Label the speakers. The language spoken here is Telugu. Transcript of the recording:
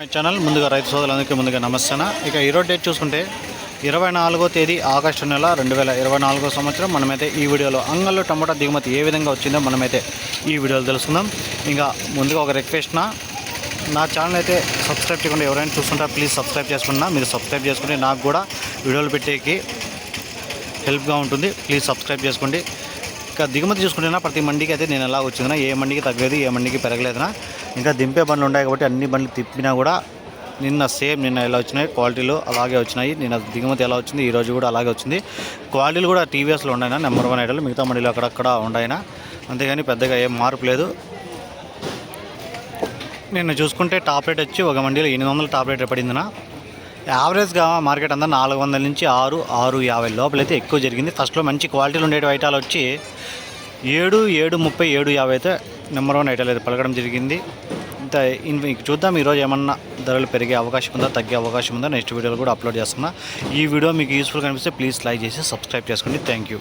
Speaker 1: My channel. ముందుగా రైతు సోదరులందరికీ ముందుగా నమస్తే ఇక ఈరోజు డేట్ చూసుకుంటే ఇరవై నాలుగో తేదీ ఆగస్టు నెల రెండు వేల ఇరవై నాలుగో సంవత్సరం. మనమైతే ఈ వీడియోలో అంగల్లో టమోటా దిగుమతి ఏ విధంగా వచ్చిందో మనమైతే ఈ వీడియోలో తెలుసుకుందాం. ఇంకా ముందుగా ఒక రిక్వెస్ట్ నా నా ఛానల్ అయితే సబ్స్క్రైబ్ చేయకుండా ఎవరైనా చూస్తుంటారో ప్లీజ్ సబ్స్క్రైబ్ చేసుకున్నా. మీరు సబ్స్క్రైబ్ చేసుకుంటే నాకు కూడా వీడియోలు పెట్టేకి హెల్ప్గా ఉంటుంది. ప్లీజ్ సబ్స్క్రైబ్ చేసుకోండి. ఇంకా దిగుమతి చూసుకుంటున్నా ప్రతి మండికి అయితే నేను ఎలా వచ్చిందినా ఏ మండికి తగ్గలేదు ఏ మండికి పెరగలేదునా. ఇంకా దింపే బండ్లు ఉన్నాయి కాబట్టి అన్ని బండ్లు తిప్పినా కూడా నిన్న సేమ్ నిన్న ఎలా వచ్చినాయి క్వాలిటీలు అలాగే వచ్చినాయి. నిన్న దిగుమతి ఎలా వచ్చింది ఈరోజు కూడా అలాగే వచ్చింది. క్వాలిటీలు కూడా టీవీఎస్లో ఉన్నాయినా నెంబర్ వన్ ఐటల్ మిగతా మండీలు అక్కడక్కడ ఉన్నాయినా. అంతేగాని పెద్దగా ఏం మార్పు లేదు. నిన్న చూసుకుంటే టాప్ రేట్ వచ్చి ఒక మండీలో ఎనిమిది వందల టాప్ రేట్ పడిందినా. యావరేజ్గా మార్కెట్ అంతా నాలుగు వందల నుంచి ఆరు ఆరు యాభై లోపలైతే ఎక్కువ జరిగింది. ఫస్ట్లో మంచి క్వాలిటీలు ఉండే ఐటాలు వచ్చి ఏడు ఏడు ముప్పై ఏడు యాభై అయితే నెంబర్ వన్ ఐటాలు అయితే పలకడం జరిగింది. ఇంత ఇంక చూద్దాం ఈరోజు ఏమన్నా ధరలు పెరిగే అవకాశం ఉందా తగ్గే అవకాశం ఉందా నెక్స్ట్ వీడియోలో కూడా అప్లోడ్ చేస్తున్నా. ఈ వీడియో మీకు యూస్ఫుల్ కనిపిస్తే ప్లీజ్ లైక్ చేసి సబ్స్క్రైబ్ చేసుకోండి. Thank you